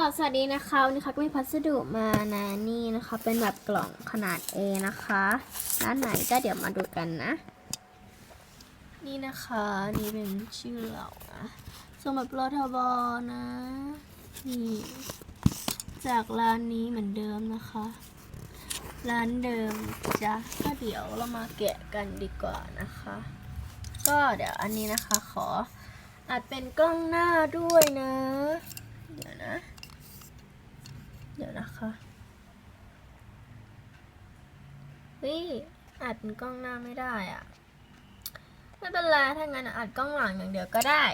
สวัสดีนะคะวันนี้ค่ะก็มีพัสดุมานะนี่นะคะ เป็นแบบกล่องขนาด A นะคะร้านไหนก็เดี๋ยวมาดูกันนะ นี่นะคะนี่เป็นชื่อเรานะสมบัติรทบนะนี่จากร้านนี้เหมือนเดิมนะคะ ร้านเดิมจ้ะก็เดี๋ยวเรามาแกะกันดีกว่านะคะ ก็เดี๋ยวอันนี้นะคะขออาจเป็นกล้องหน้าด้วยนะ เดี๋ยวนะ เดี๋ยวนะคะเฮ้ยอัดเป็นกล้องหน้าไม่ได้อะไม่เป็นไรถ้างั้นอัดกล้องหลังอย่างเดียวก็ได้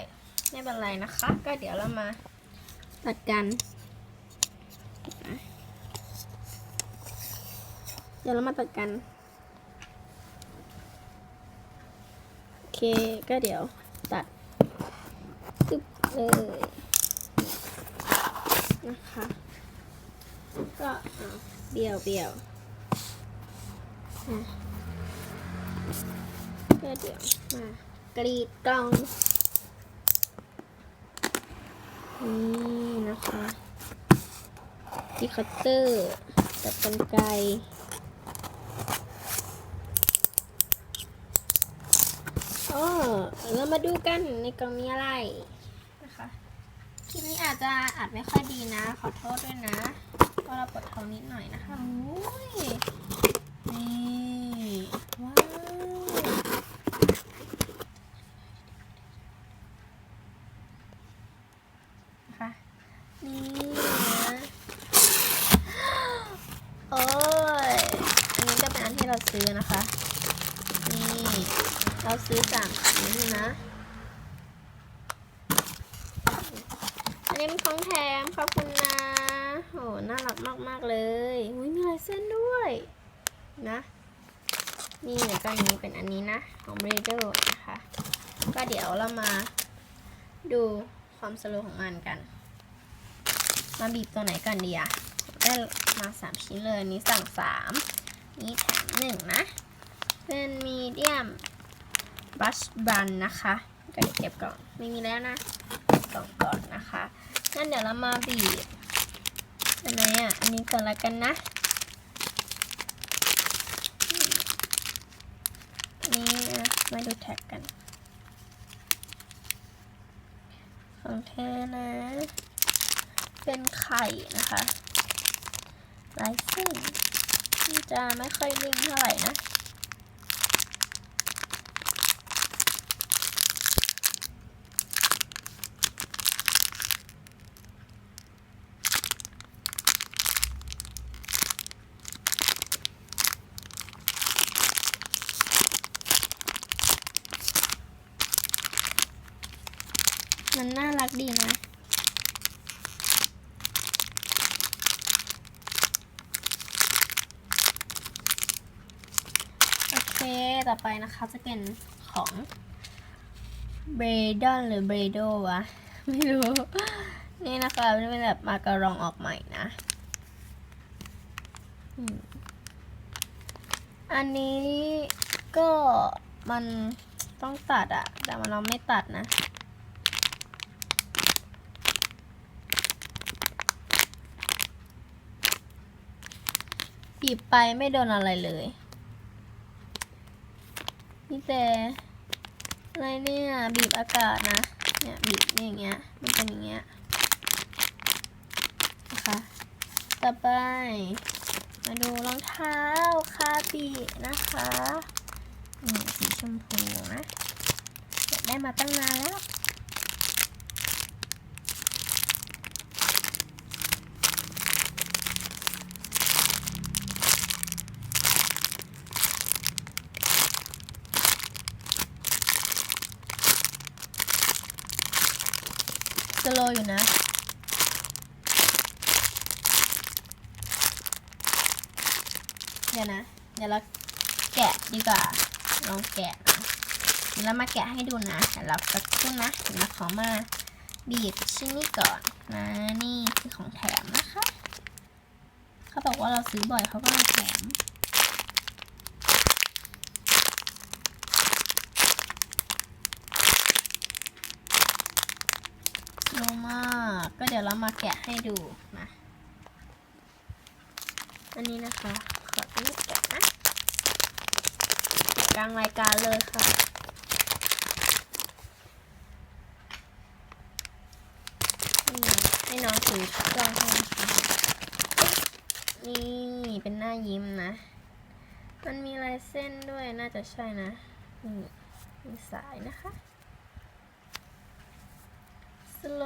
ไม่เป็นไรนะคะ ก็เดี๋ยวเรามาตัดกัน เดี๋ยวเรามาตัดกันโอเคก็เดี๋ยวตัดตึ๊บเลยนะคะ ก็เอาเบี่ยวเบี่ยวอะก็เดี๋ยวมากรีดกล่องนี่นะคะที่คัตเตอร์กับกรรไกรโอ้เรามาดูกันในกล่องมีอะไรนะคะคลิปนี้อาจจะอัดไม่ค่อยดีนะ ขอโทษด้วยนะ ก็เราปวดท้องนิดหน่อยนะคะอุ้ยนี่ว้าวนะคะนี่นะโอ้ยอันนี้ก็เป็นอันที่เราซื้อนะคะ นี่ เราซื้อจากนี้นะอันนี้เป็นของแถมขอบคุณ หน่ารักมากๆเลยอุ้ยมีลายเส้นด้วย นะนี่แล้วก็อันนี้เป็นอันนี้นะของ b r a d e r นะคะ ก็เดี๋ยวเรามาดูความสโลว์ของมันกัน มาบีบตัวไหนกันดีอะได้มาสามชิ้นเลยนี้สั่งสามนี่แถมหนึ่งนะ เป็นมีเดียมบัชบันนะคะก็เดี๋ยวเก็บก่อน ไม่มีแล้วนะเก็บกล่องก่อนนะคะงั้นเดี๋ยวเรามาบีบ อันไหนอะอันนี้ก่อนละกันนะนี่นะมาดูแท็กกัน ของเธอนะ เป็นไข่นะคะลายเส้นที่จะไม่ค่อยนิ่งเท่าไหร่นะ ดีนะโอเค ต่อไปนะคะจะเป็นของเบรดอนหรือเบรโดวะ ไม่รู้ นี่นะคะเป็นแบบมาการองออกใหม่นะ อันนี้ก็มันต้องตัดอะแต่มันเราไม่ตัดนะ บีบไปไม่โดนอะไรเลยนี่แต่อะไรเนี่ยบีบอากาศนะ เนี่ยบีบนี่อย่างเงี้ย มันเป็นอย่างเงี้ยนะคะต่อไป มาดูรองเท้าคาบินะคะนี่สีชมพูนะได้มาตั้งนานแล้ว สโลว์อยู่นะเดี๋ยวนะ เดี๋ยวเราแกะดีกว่าลองแกะเดี๋ยวเรามาแกะให้ดูนะเดี๋ยวเราสักครู่นะเดี๋ยวเราขอมาบีบชิ้นนี้ก่อนนะนี่คือของแถมนะคะ เขาบอกว่าเราซื้อบ่อยเขาก็เลยแถม โลมากากก็เดี๋ยวเรามาแกะให้ดูนะอันนี้นะคะ ขออนุญาตแกะนะกลางรายการเลยค่ะ นี่ให้น้องถือกล้องให้นะคะนี่เป็นหน้ายิ้มนะ มันมีลายเส้นด้วยน่าจะใช่นะ นี่มีสายนะคะ โล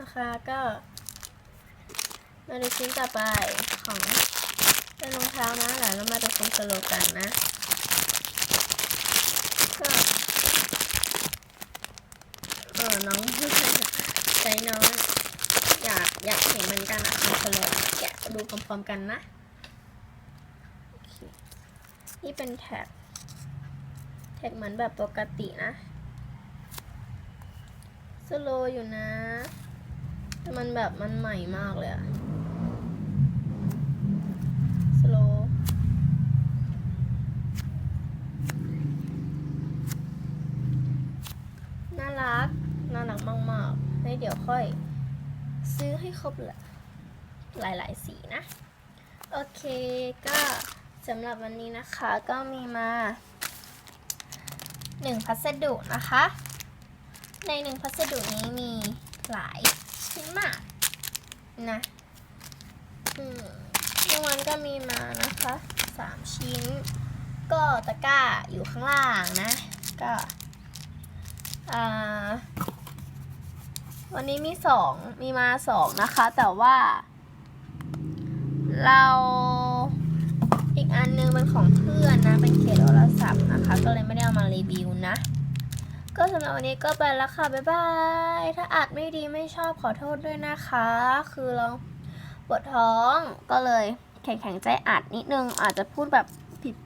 นะคะก็มาดูชิ้นต่อไปของเป็นรองเท้านะหลายเรามาดูชิ้นสโลกันนะก็เออน้องใจน้องอยากอยากเห็นเหมือนกันอะชิ้นสโลแกดูพร้อมๆกันนะ นี่เป็นแท็ก แท็กเหมือนแบบปกตินะสโลอยู่นะ แต่มันแบบมันใหม่มากเลยอะสโลน่ารัก น่ารักมากๆเฮ้เดี๋ยวค่อยซื้อให้ครบละหลายๆสีนะ โอเคก็ สำหรับวันนี้นะคะก็มีมาหนึ่งพัสดุนะคะ ในหนึ่งพัสดุนี้มีหลายชิ้นมากนะอืมวัลก็มีมานะคะสามชิ้น ก็ตะกร้าอยู่ข้างล่างนะ ก็วันนี้มีสองมีมาสองนะคะ แต่ว่าเรา อันนึงเป็นของเพื่อนนะ เป็นเคสโทรศัพท์นะคะ ก็เลยไม่ได้เอามารีวิวนะ ก็สำหรับวันนี้ก็ไปแล้วค่ะ บ๊ายบาย ถ้าอัดไม่ดีไม่ชอบขอโทษด้วยนะคะ คือเราปวดท้องก็เลยแข็งแข็งใจอัดนิดนึง อาจจะพูดแบบ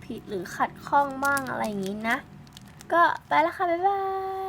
ผิดๆหรือขัดข้องบ้างอะไรอย่างนี้นะ ก็ไปแล้วค่ะ บ๊ายบาย